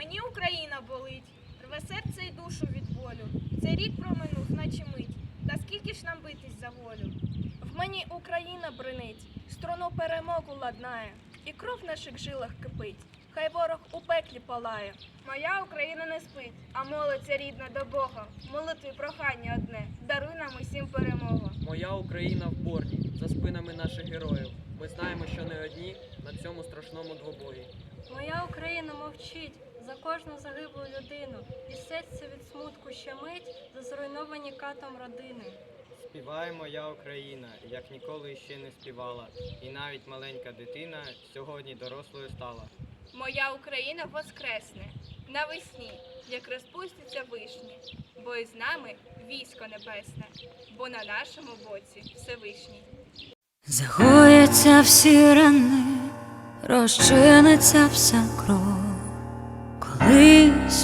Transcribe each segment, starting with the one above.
Мені Україна болить, рве серце і душу від болю. Цей рік проминув, наче мить. Та скільки ж нам битись за волю? В мені Україна бринить, струну перемогу ладнає, і кров в наших жилах кипить. Хай ворог у пеклі палає. Моя Україна не спить, а молиться рідна до Бога. Молитві прохання одне. Даруй нам усім перемогу. Моя Україна в борні, за спинами наших героїв. Ми знаємо, що не одні на цьому страшному двобої. Моя Україна мовчить за кожну загиблу людину, і серце від смутку щемить за зруйновані катом родини. Співає моя Україна, як ніколи ще не співала, і навіть маленька дитина сьогодні дорослою стала. Моя Україна воскресне навесні, як розпустяться вишні, бо із нами військо небесне, бо на нашому боці Всевишній. Загояться всі рани, розчиниться вся кров.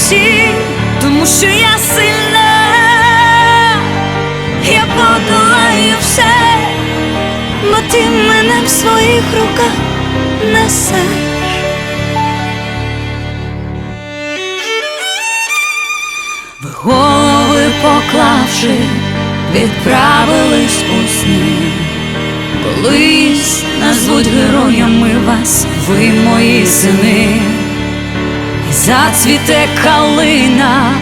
усі, тому що я сильна, я подолаю все, бо ти мене в своїх руках несеш. Ви голови поклавши, відправились у сни. Колись назвуть героями вас, ви мої сини, зацвіте калина,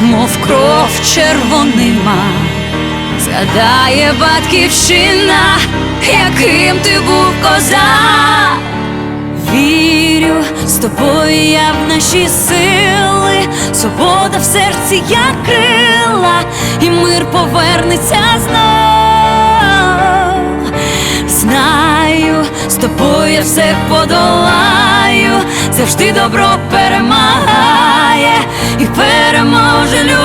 мов кров червонима, згадає батьківщина, яким ти був козак. Вірю, з тобою я в наші сили, свобода в серці, як крила, і мир повернеться знов. Знаю, з тобою все подолаю, завжди добро перемагає і переможе.